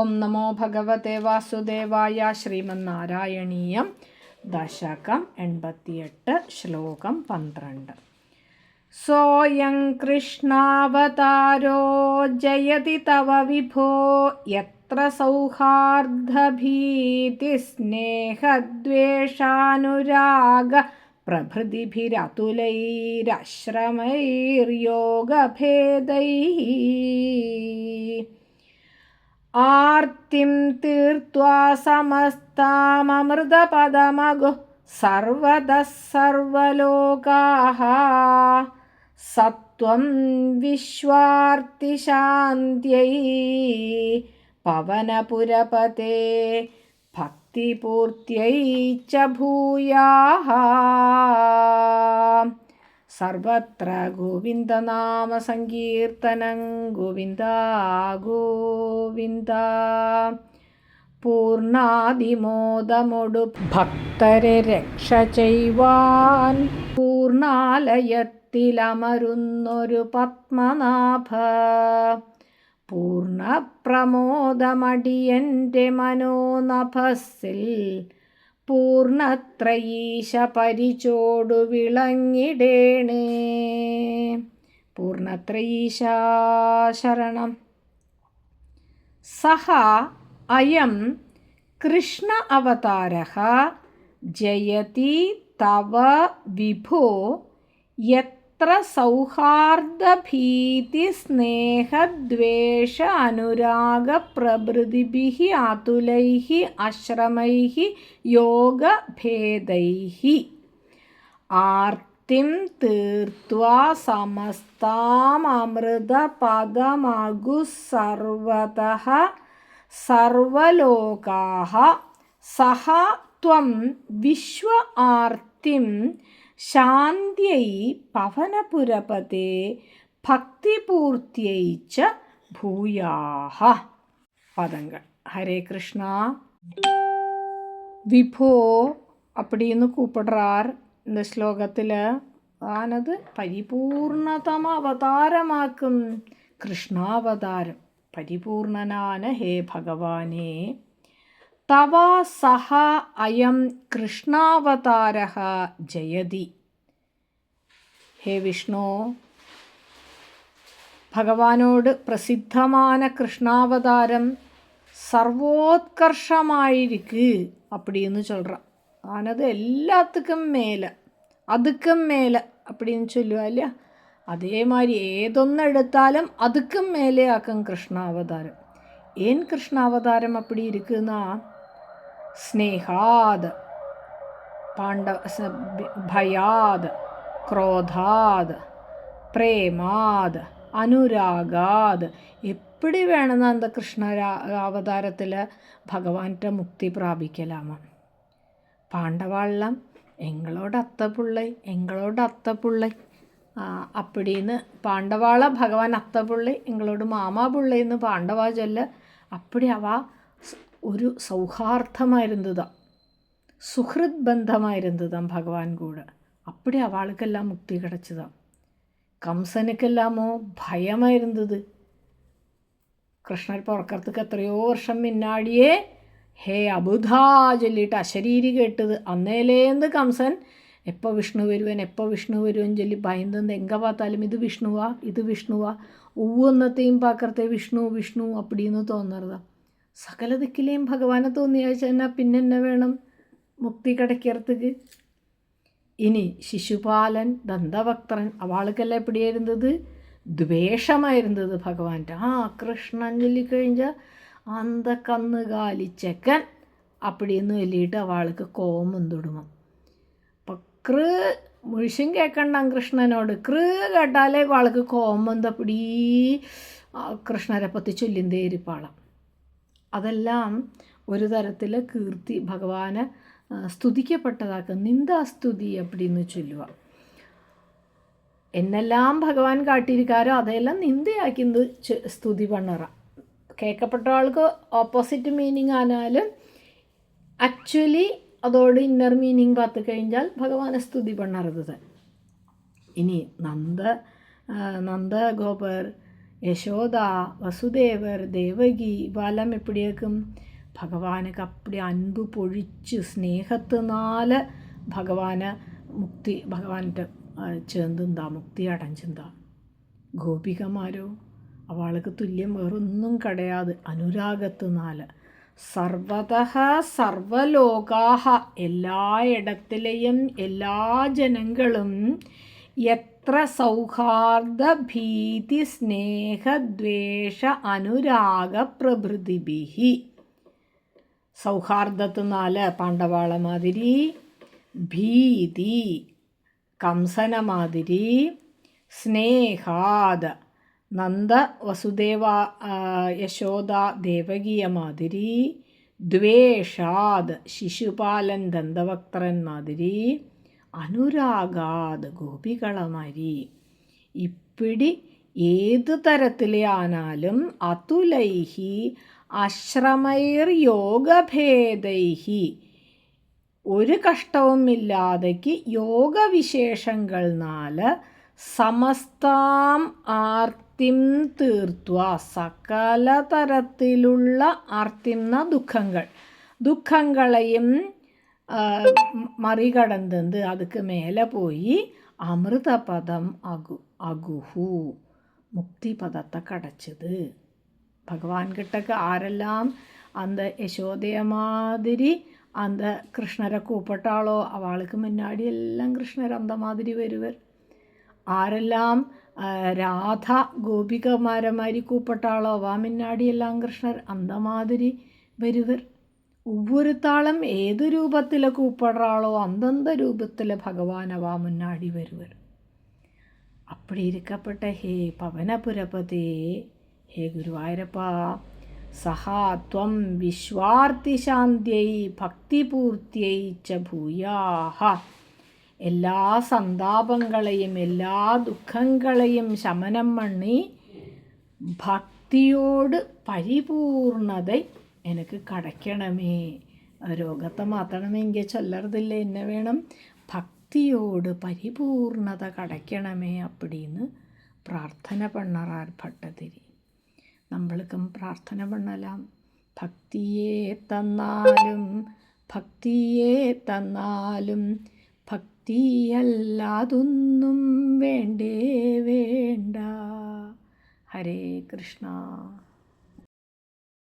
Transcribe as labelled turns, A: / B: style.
A: ഓം നമോ ഭഗവത്തെ വാസുദേവായ ശ്രീമന്നാരായണീയം ദശകം എൺപത്തിയെട്ട് ശ്ലോകം പന്ത്രണ്ട്. സോയം കൃഷ്ണാവതാരോ ജയതി തവ വിഭോ യത്ര സൗഹാർദ്ദഭീതിസ്നേഹദ്വേഷാനുരാഗ പ്രഭൃതിഭിരതുലൈരശ്രമൈർയോഗഭേദൈः ആർത്തിം തീർത്വാ സമസ്താമൃതപദമഗു സർവത സർവലോകാः സത്വം വിശ്വാർത്തിശാന്ത്यै പവനപുരപതേ ഭക്തിപൂർത്തിयै ച ഭൂയാः സർവത്ര ഗോവിന്ദനാമസങ്കീർത്തനം ഗോവിന്ദ. ഗോവിന്ദ പൂർണാതിമോദമൊടു ഭക്തരെ രക്ഷ ചെയ്യുവാൻ. പൂർണാലയത്തിലമരുന്നൊരു പത്മനാഭ. പൂർണപ്രമോദമടിയന്റെ മനോനഭസിൽ പൂർണത്രയീശ പരിചോടു വിളങ്ങിടേണേ പൂർണത്രയീശ ശരണം സഹ അയം കൃഷ്ണ അവതാര ജയതി തവ വിഭോ യത്ര അനുരാഗ അനുരാഗപ്രഭൃതിഭിः ആതുലൈः അശ്രമൈः യോഗഭേദൈः ആർത്തിം തീർത്വാ സമസ്താമൃതപദമഗു സർവതഃ സർവലോകാः സഹ ത്വം വിശ്വ ആർത്തിം ശാന്ത്യൈ പവനപുരപതേ ഭക്തിപൂർത്തിയൈ ച ഭൂയാഹ. പദങ്ങൾ. ഹരേ കൃഷ്ണ. വിഭോ അപ്പടിയെന്ന് കൂപ്പിടുറാർ എന്ന ശ്ലോകത്തിൽ ആനത് പരിപൂർണതമ അവതാരമാക്കും കൃഷ്ണാവതാരം. പരിപൂർണനാന ഹേ ഭഗവാനേ. തവാ സഹ അയം കൃഷ്ണാവതാര ജയതി. ഹേ വിഷ്ണു ഭഗവാനോട് പ്രസിദ്ധമായ കൃഷ്ണാവതാരം സർവോത്കർഷമായിരിക്ക് അപ്പടിന്ന് ചൊല്ലുക അവനത് എല്ലാത്തുക്കും മേലെ അതുക്കും മേലെ അപ്പടിന്ന് ചൊല്ലുക ഇല്ല അതേമാതിരി ഏതൊന്നെടുത്താലും അതുക്കും മേലെയാക്കും കൃഷ്ണാവതാരം. ഏൻ കൃഷ്ണാവതാരം അപ്പടി ഇരിക്കുന്ന? സ്നേഹാത് പാണ്ഡവ ഭയാത് ക്രോധാത് പ്രേമാത് അനുരാഗാത് എപ്പിടി വേണമെന്ന് എന്താ കൃഷ്ണ അവതാരത്തിൽ ഭഗവാന്റെ മുക്തി പ്രാപിക്കലാമ? പാണ്ഡവാളെല്ലാം എങ്ങളോട് അത്തപിള്ളൈ എങ്ങളോട് അത്തപിള്ളൈ അപ്പടിന്ന് പാണ്ഡവാള ഭഗവാൻ അത്തപിള്ളൈ എങ്ങളോട് മാമാ പിള്ളൈ എന്ന് പാണ്ഡവാ ചൊല്ല. അപ്പടി അവ ഒരു சௌஹார்த்தமாக இருந்ததாம் சுஹிருத் பந்தமாக இருந்ததாம் பகவான் கூட அப்படி அவளுக்கெல்லாம் முக்தி கிடச்சதாம் കംസനക്കെല്ലാമോ ഭയമായിരുന്നത്. കൃഷ്ണൻ പുറക്കർത്തക്ക് എത്രയോ വർഷം മിന്നാടിയേ. ഹേ അബുധാ ചൊല്ലിയിട്ട് അശരീരി കേട്ടത്. അന്നേലേന്ത് കംസൻ? എപ്പോൾ വിഷ്ണു വരുവൻ എപ്പോൾ വിഷ്ണു വരുവൻ ചൊല്ലി ഭയന്നത് എങ്കെ പാത്താലും ഇത് വിഷ്ണുവാ ഇത് വിഷ്ണുവാ. ഒവ്വൊന്നത്തെയും പാക്കർത്തെ വിഷ്ണു വിഷ്ണു അപ്പടിയെന്ന് തോന്നരുതാണ് സകല ദിക്കിലെയും ഭഗവാനെ തോന്നിയാച്ചാൽ പിന്നെ എന്നെ വേണം? മുക്തി കിടക്കറത്തേക്ക് ഇനി ശിശുപാലൻ ദന്തഭക്തൻ അവൾക്കെല്ലാം എപ്പിടിയായിരുന്നത്? ദ്വേഷമായിരുന്നത് ഭഗവാന്റെ. ആ കൃഷ്ണൻ ചൊല്ലിക്കഴിഞ്ഞാൽ അന്ത കന്നുകാലിച്ചക്കൻ അപ്പടിയെന്ന് ചൊല്ലിയിട്ട് അവൾക്ക് കോമം തൊടുമം. അപ്പം കൃ മുഴുശും കേൾക്കണ്ട കൃഷ്ണനോട്. കൃ കേട്ടാലേ അവൾക്ക് കോമം തപ്പടി കൃഷ്ണരെ പറ്റി ചൊല്ലിന്തേരിപ്പാളാം. അതെല്ലാം ഒരു തരത്തിൽ കീർത്തി ഭഗവാനെ സ്തുതിക്കപ്പെട്ടതാക്കുക നിന്ദാസ്തുതി அப்படின்னு ചൊല്ലുക എന്നെല്ലാം ഭഗവാൻ കാട്ടിയിരിക്കാരോ അതെല്ലാം നിന്ദയാക്കുന്നത് സ്തുതി പണ്ണറ കേൾക്കപ്പെട്ട ആൾക്ക് ഓപ്പോസിറ്റ് മീനിങ് ആനാലും ആക്ച്വലി അതോട് ഇന്നർ മീനിങ് பார்த்து കഴിഞ്ഞാൽ ഭഗവാനെ സ്തുതി പണ്ണറത് ഇനി നന്ദ നന്ദ ഗോപർ യശോദ വസുദേവർ ദേവകി ബാലം എപ്പോഴേക്കും ഭഗവാനൊക്കെ അപ്പടി അൻപു പൊഴിച്ച് സ്നേഹത്തിനാൽ ഭഗവാന് മുക്തി ഭഗവാന്റെ ചേന്തുന്താ മുക്തി അടഞ്ചുന്താ. ഗോപികമാരോ അവൾക്ക് തുല്യം വേറൊന്നും കടയാതെ അനുരാഗത്തിനാൽ സർവത സർവലോകാഹ എല്ലായിടത്തിലെയും എല്ലാ ജനങ്ങളും എത്ര സൗഹാർദ്ദ ഭീതി സ്നേഹദ്വേഷ അനുരാഗ പ്രഭൃതിഭിഹി. സൗഹാർദ്ദത്തിനാല് പാണ്ഡവാള മാതിരി ഭീതി കംസന മാതിരി സ്നേഹാദ് നന്ദ വസുദേവ യശോദ ദേവകിയ മാതിരി ദ്വേഷാദ് ശിശുപാലൻ ദന്തവക്തരൻ മാതിരി അനുരാഗാദ് ഗോപികളമരി. ഇപ്പിടി ഏതു തരത്തിലെ ആനാലും അതുലൈഹി അശ്രമൈർ യോഗഭേദൈഹി. ഒരു കഷ്ടവുമില്ലാതയ്ക്ക് യോഗവിശേഷങ്ങൾ നാല് സമസ്താം ആർത്തിം തീർത്തുക സകല തരത്തിലുള്ള ആർത്തിന്ന ദുഃഖങ്ങൾ. ദുഃഖങ്ങളെയും മറികടന്നത് അതുക്ക് മേലെ പോയി അമൃതപദം അഗു അഗുഹു മുക്തിപദത്തെ കടച്ചത് ഭഗവാൻ കിട്ടക്ക് ആരെല്ലാം அந்த யசோதைய மாதிரி அந்த கிருஷ்ணரை கூப்பிட்டாளோ அவளுக்கு முன்னாடி எல்லாம் கிருஷ்ணர் அந்த மாதிரி வருவர் ആരെല്ലാം രാധ ഗോപികമാരെ മാതിരി കൂപ്പിട്ടാളോ അവ മുന്നാടി എല്ലാം കൃഷ്ണർ അന്ത മാതിരി വരുവർ ഒവ്വൊരുത്താളും ഏത് രൂപത്തിൽ കൂപ്പടുറാളോ അന്തന്ത രൂപത്തിൽ ഭഗവാനവാ മുന്നാടി വരുവർ. അപ്പടി ഇരിക്കപ്പെട്ട ഹേ പവനപുരപതി ഹേ ഗുരുവായൂരപ്പ സഹാ ത്വം വിശ്വാർത്ഥിശാന്തിയൈ ഭക്തിപൂർത്തിയൈ ച ഭൂയാഹ. എല്ലാ സന്താപങ്ങളെയും എല്ലാ ദുഃഖങ്ങളെയും ശമനം മണ്ണി ഭക്തിയോട് പരിപൂർണതയും എനിക്ക് കടയ്ക്കണമേ രോഗത്തെ മാറ്റണമെങ്കിൽ ചൊല്ലറതില്ല എന്നെ വേണം ഭക്തിയോട് പരിപൂർണത കടയ്ക്കണമേ അപ്പടിന്ന് പ്രാർത്ഥന പണ്ണറാർ ഭട്ടതിരി. നമ്മൾക്കും പ്രാർത്ഥന പണ്ണലാം ഭക്തിയെ തന്നാലും ഭക്തിയെ തന്നാലും ഭക്തിയല്ലാതൊന്നും വേണ്ടേ വേണ്ട. ഹരേ കൃഷ്ണ.